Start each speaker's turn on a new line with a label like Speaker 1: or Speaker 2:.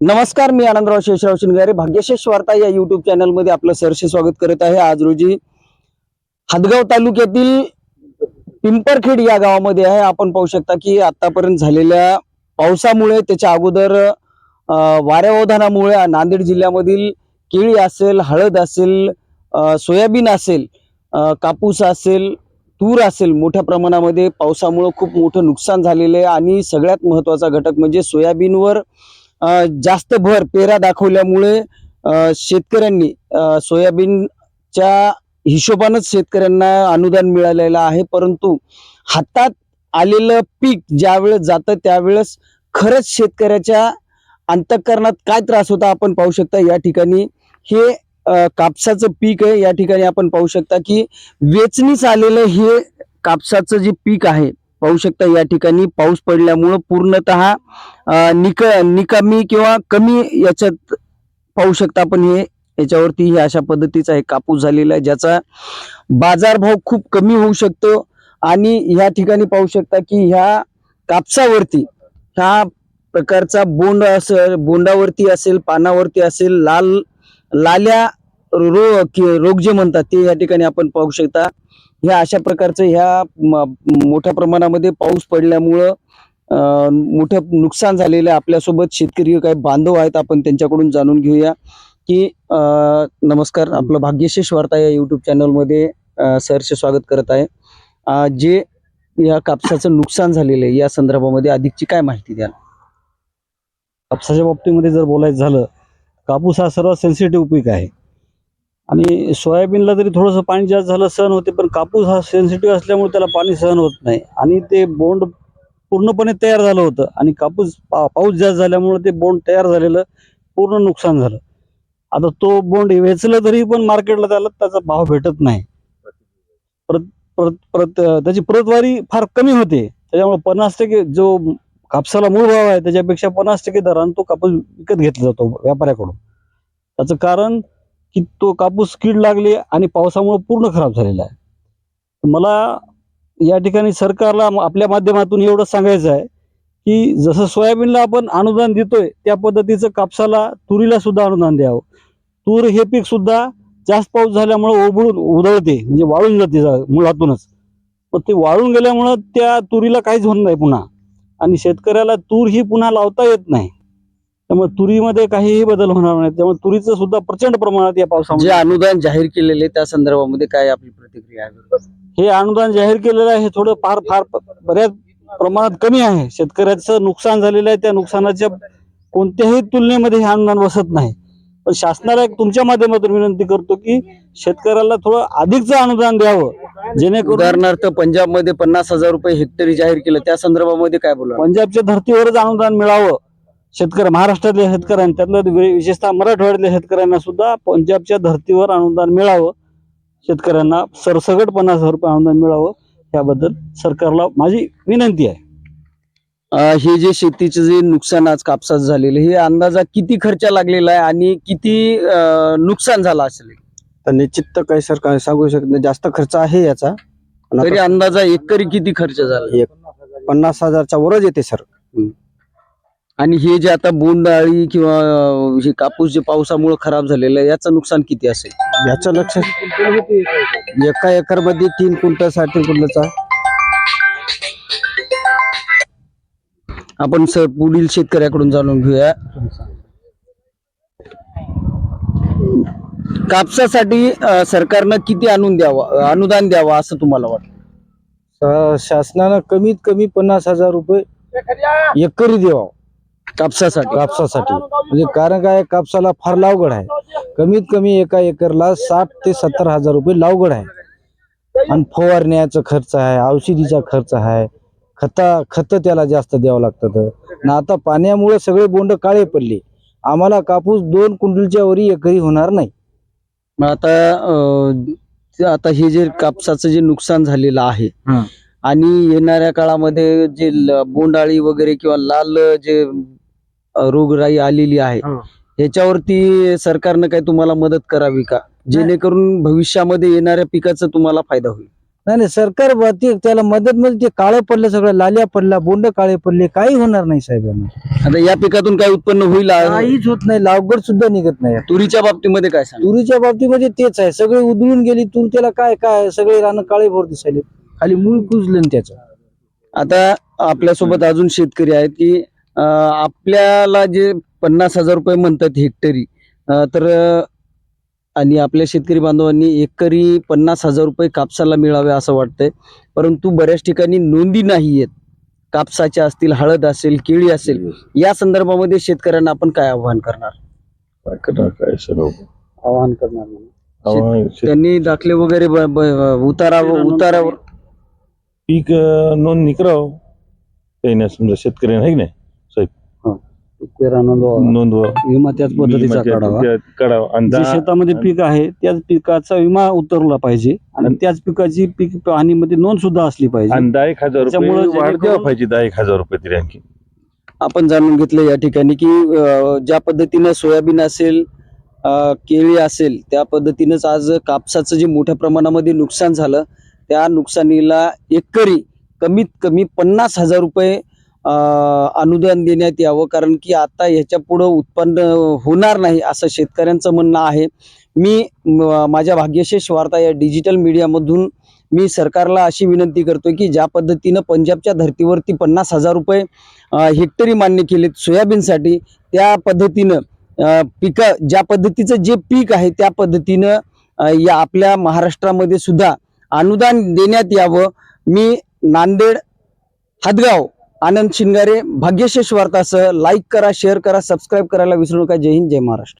Speaker 1: नमस्कार मी आनंदराव शेषराव शिंगारे भाग्यशेष वार्ता या युट्यूब चॅनलमध्ये आपलं सरसे स्वागत करत आहे. आज रोजी हदगाव तालुक्यातील पिंपरखेड या गावामध्ये आहे. आपण पाहू शकता की आतापर्यंत झालेल्या पावसामुळे त्याच्या अगोदर वाऱ्यावधानामुळे नांदेड जिल्ह्यामधील केळी असेल हळद असेल सोयाबीन असेल कापूस असेल तूर असेल मोठ्या प्रमाणामध्ये पावसामुळे खूप मोठं नुकसान झालेलं आहे. आणि सगळ्यात महत्त्वाचा घटक म्हणजे सोयाबीनवर जास्त भर पेरा दाखवल्यामुळे शेतकऱ्यांनी सोयाबीनच्या हिशोबानच शेतकऱ्यांना अनुदान मिळालेलं आहे. परंतु हातात आलेलं पीक ज्यावेळेस जातं त्यावेळेस खरंच शेतकऱ्याच्या अंतःकरणात काय त्रास होता आपण पाहू शकता. या ठिकाणी हे कापसाचं पीक आहे. या ठिकाणी आपण पाहू शकता की वेचणीच आलेलं हे कापसाचं जे पीक आहे पाहू शकता या ठिकाणी पाऊस पडल्यामुळं पूर्णतः निक निकामी किंवा कमी याच्यात पाहू शकता आपण हे. याच्यावरती हे अशा पद्धतीचा हे कापूस झालेला आहे ज्याचा बाजारभाव खूप कमी होऊ शकतो. आणि ह्या ठिकाणी पाहू शकता की ह्या कापसावरती ह्या प्रकारचा बोंड असेल बोंडावरती असेल पानावरती असेल लाल लाल्या रो रोग जे म्हणतात ते या ठिकाणी आपण पाहू शकता. ह्या अशा प्रकारचं ह्या मोठ्या प्रमाणामध्ये पाऊस पडल्यामुळं मोठं नुकसान झालेलं आहे आपल्यासोबत. शेतकरी काही बांधव आहेत आपण त्यांच्याकडून जाणून घेऊया की अं, नमस्कार. आपलं भाग्यशेष वार्ता या युट्यूब चॅनलमध्ये सरचे स्वागत करत आहे. जे या कापसाचं नुकसान झालेलं आहे या संदर्भामध्ये अधिकची काय माहिती द्याल?
Speaker 2: कापसाच्या बाबतीमध्ये जर बोलायचं झालं कापूस हा सर्वात सेन्सिटिव्ह पीक आहे. आणि सोयाबीनला जरी थोडंसं पाणी जास्त झालं सहन होते पण कापूस हा सेन्सिटिव्ह असल्यामुळे त्याला पाणी सहन होत नाही. आणि ते बोंड पूर्णपणे तयार झालं होतं. आणि कापूस पा पाऊस जास्त झाल्यामुळे ते बोंड तयार झालेलं पूर्ण नुकसान झालं. आता तो बोंड वेचलं तरी पण मार्केटला त्याला त्याचा भाव भेटत नाही. प्रत प्रत प्रत त्याची प्रतवारी फार कमी होते. त्याच्यामुळे पन्नास टक्के जो कापसाला मूळ भाव आहे त्याच्यापेक्षा पन्नास टक्के दरानं तो कापूस विकत घेतला जातो व्यापाऱ्याकडून. त्याचं कारण की तो कापूस कीड लागली आणि पावसामुळे पूर्ण खराब झालेला आहे. मला या ठिकाणी सरकारला आपल्या माध्यमातून एवढं सांगायचं आहे की जसं सोयाबीनला आपण अनुदान देतोय त्या पद्धतीचं कापसाला तुरीला सुद्धा अनुदान द्यावं. तूर हे पीक सुद्धा जास्त पाऊस झाल्यामुळे ओबळून उधळते म्हणजे वाळून जाते मुळातूनच. पण ते वाळून गेल्यामुळं त्या तुरीला काहीच होत नाही पुन्हा. आणि शेतकऱ्याला तूर ही पुन्हा लावता येत नाही. त्यामुळे तुरीमध्ये काहीही बदल होणार नाही. त्यामुळे तुरीचं सुद्धा प्रचंड प्रमाणात या
Speaker 1: जे
Speaker 2: पावसामध्ये
Speaker 1: अनुदान जाहीर केलेले त्या संदर्भामध्ये काय आपली प्रतिक्रिया आहे?
Speaker 2: हे अनुदान जाहीर केलेलं आहे हे थोडं फार फार बऱ्याच प्रमाणात कमी आहे. शेतकऱ्याचं नुकसान झालेलं आहे त्या नुकसानाच्या कोणत्याही तुलनेमध्ये हे अनुदान बसत नाही. पण शासनाला एक तुमच्या माध्यमातून विनंती करतो की शेतकऱ्याला थोडं अधिकचं अनुदान द्यावं. जेणेकरून
Speaker 1: उदाहरणार्थ पंजाबमध्ये पन्नास हजार रुपये हेक्टरी जाहीर केलं त्या संदर्भामध्ये काय बोला
Speaker 2: पंजाबच्या धर्तीवरच अनुदान मिळावं. शेतकरी महाराष्ट्रातल्या शेतकऱ्यांना त्यातलं विशेषतः मराठवाड्यातल्या शेतकऱ्यांना सुद्धा पंजाबच्या धर्तीवर अनुदान मिळावं. शेतकऱ्यांना सरसगट पन्नास हजार रुपये अनुदान मिळावं याबद्दल सरकारला माझी विनंती आहे.
Speaker 1: हे जे शेतीचे जे नुकसान आज कापसात झालेलं हे अंदाजा किती खर्च लागलेला आहे आणि किती नुकसान झालं असेल?
Speaker 3: तर निश्चित तर काही सरकार सांगू शकत नाही जास्त खर्च आहे याचा.
Speaker 1: तरी अंदाजा एकरी किती खर्च झाला?
Speaker 3: एक पन्नास हजारच्या वरच येते सर.
Speaker 1: आणि हे जे आता बोंडाळी किंवा हे कापूस जे पावसामुळे खराब झालेलं आहे याचं नुकसान किती असेल?
Speaker 3: याचं लक्ष एका एकरमध्ये तीन क्विंटल साडे क्विंटलचा?
Speaker 1: आपण स पुढील शेतकऱ्याकडून जाणून घेऊया. कापसासाठी सरकारनं किती आणून द्यावं अनुदान द्यावं असं तुम्हाला वाटतं?
Speaker 3: शासनानं कमीत कमी पन्नास हजार रुपये एकरी द्यावा.
Speaker 1: कापसासाठी
Speaker 3: कापसासाठी. म्हणजे कारण काय कापसाला फार लावगड आहे. कमीत कमी एका एकरला साठ ते सत्तर हजार रुपये लावगड आहे. आणि फवारण्याचा खर्च आहे औषधीचा खर्च आहे. खता खत त्याला जास्त द्यावं लागतं आणि आता पाण्यामुळे सगळे बोंड काळे पडले. आम्हाला कापूस दोन क्विंटलच्या वरी एकरी होणार नाही.
Speaker 1: मग आता आता हे जे कापसाचं जे नुकसान झालेलं आहे. आणि येणाऱ्या काळामध्ये जे बोंडाळी वगैरे किंवा लाल जे रोगराई आलेली आहे.
Speaker 3: हं.
Speaker 1: ह्याच्यावरती सरकारनं काही तुम्हाला मदत करावी का? जेणेकरून भविष्यामध्ये येणाऱ्या पिकाचा तुम्हाला फायदा होईल.
Speaker 3: नाही नाही सरकार ब- ते त्याला मदत मध्ये ते काळं पडलं सगळं लाल्या पडला बोंड काळे पडले काही होणार नाही साहेबांना.
Speaker 1: आता या पिकातून काय उत्पन्न होईल?
Speaker 3: काहीच होत नाही लावगड सुद्धा निघत नाही.
Speaker 1: तुरीच्या बाबतीमध्ये काय सांग
Speaker 3: तुरीच्या बाबतीमध्ये तेच आहे सगळे उधळून गेली तूर त्याला काय काय सगळे रानं काळे भोर दिसायले खाली मूळ कुजलं त्याचं.
Speaker 1: आता आपल्यासोबत अजून शेतकरी आहेत की आपल्याला जे पन्नास हजार रुपये म्हणतात हेक्टरी तर आणि आपल्या शेतकरी बांधवांनी एकरी पन्नास हजार रुपये कापसाला मिळावे असं वाटतंय. परंतु बऱ्याच ठिकाणी नोंदी नाही आहेत. कापसाच्या असतील हळद असेल केळी असेल या संदर्भामध्ये शेतकऱ्यांना आपण काय आव्हान करणार?
Speaker 4: काय करणार काय सर्व
Speaker 1: आवाहन करणार त्यांनी दाखले वगैरे उतारावर उतारावर
Speaker 4: पीक अं, नोंदणी करावं काही नाही समजा शेतकऱ्यांना आहे नाही नोंदवा
Speaker 2: विमा त्याच पद्धतीचा
Speaker 4: विमा
Speaker 2: काढावा.
Speaker 4: त्या- काढावा. आणि
Speaker 2: जे
Speaker 4: दहा-
Speaker 2: शेतामध्ये पीक आहे त्याच पिकाचा विमा उतरला पाहिजे आणि त्याच पिकाची पीक पाहणीमध्ये नोंद सुद्धा असली पाहिजे.
Speaker 4: आणि दहा एक हजार रुपये
Speaker 2: त्याच्यामुळं
Speaker 4: वाढ
Speaker 2: जेणेकरून-
Speaker 4: द्यावा पाहिजे दहा एक हजार रुपये तरी आणखी.
Speaker 1: आपण जाणून घेतलं या ठिकाणी की अं, ज्या पद्धतीनं सोयाबीन असेल अं, केळी असेल त्या पद्धतीनंच आज कापसाचं जे मोठ्या प्रमाणामध्ये नुकसान झालं त्या नुकसानीला एकरी कमीत कमी पन्नास हजार रुपये अनुदान देण्यात यावं. कारण की आता ह्याच्या पुढं उत्पन्न होणार नाही असं शेतकऱ्यांचं म्हणणं आहे. मी म- माझ्या भाग्यशेष वार्ता या डिजिटल मीडियामधून मी सरकारला अशी विनंती करतो की ज्या पद्धतीनं पंजाबच्या धर्तीवरती पन्नास हजार रुपये हेक्टरी मान्य केलेत सोयाबीनसाठी त्या पद्धतीनं पिकं ज्या पद्धतीचं जे पीक आहे त्या पद्धतीनं या आपल्या महाराष्ट्रामध्ये सुद्धा अनुदान देण्यात यावं. मी नांदेड हादगाव आनंद शिंगारे भाग्यशेष वार्तासह लाईक करा शेअर करा सबस्क्राईब करायला विसरू नका. जय हिंद जय महाराष्ट्र.